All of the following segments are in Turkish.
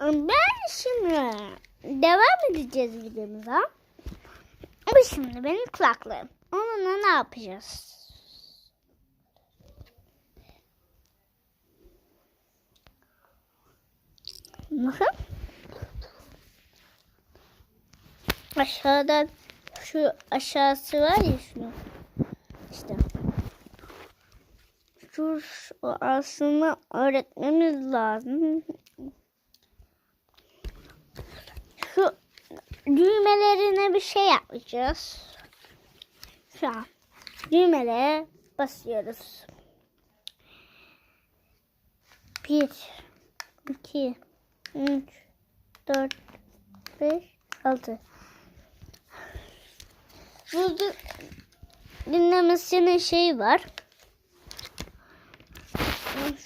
Ben şimdi devam edeceğiz videomuza. Bu şimdi benim kulaklığım. Onunla ne yapacağız? Bakın. Aşağıdan şu aşağısı var ya şunu. İşte. Şu aslında öğretmemiz lazım. Şu düğmelerine bir şey yapacağız. Şu an düğmelere basıyoruz. Bir, iki, üç, dört, beş, altı. Burada dinlemesinin şeyi var.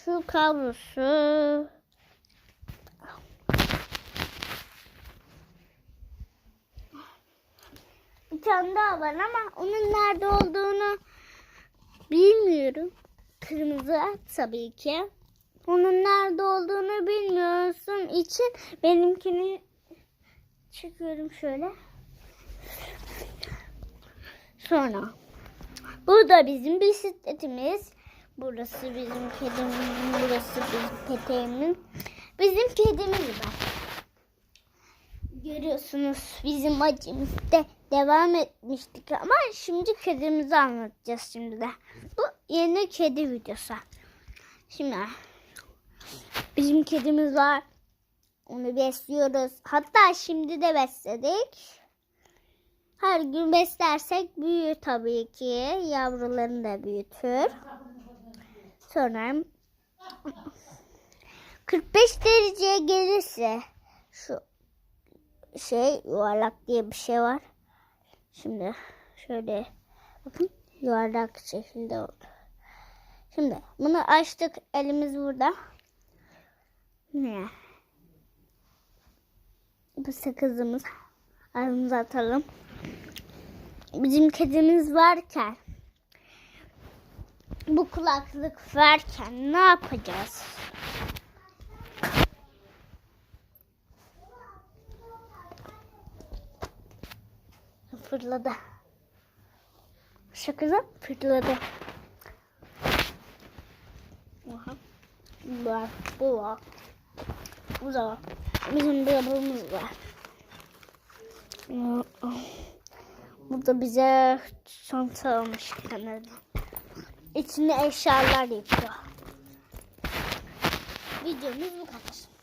Şu kablosu. Tane daha var ama onun nerede olduğunu bilmiyorum. Kırmızı tabii ki. Onun nerede olduğunu bilmiyorsun için benimkini çekiyorum şöyle. Sonra bu da bizim bisikletimiz. Burası bizim kedimiz, burası bizim peteğimiz. Bizim kedimiz. Görüyorsunuz bizim acımızda devam etmiştik ama şimdi kedimizi anlatacağız şimdi de. Bu yeni kedi videosu. Şimdi bizim kedimiz var. Onu besliyoruz. Hatta şimdi de besledik. Her gün beslersek büyür tabii ki. Yavrularını da büyütür. Sonra 45 dereceye gelirse şu şey yuvarlak diye bir şey var. Şimdi şöyle bakın yuvarlak şekilde oldu. Şimdi bunu açtık. Elimiz burada. Ne? Bu sakızımız. Ağzımıza atalım. Bizim kedimiz varken bu kulaklık varken ne yapacağız? Fırladı. Şakıza fırladı. Aha. Bu var. Bu var. Bu da var. Bizim bir yapımız var. Burada bize çanta almış kenarda. İçinde eşyalar yapıyor. Videomuz bu kadar.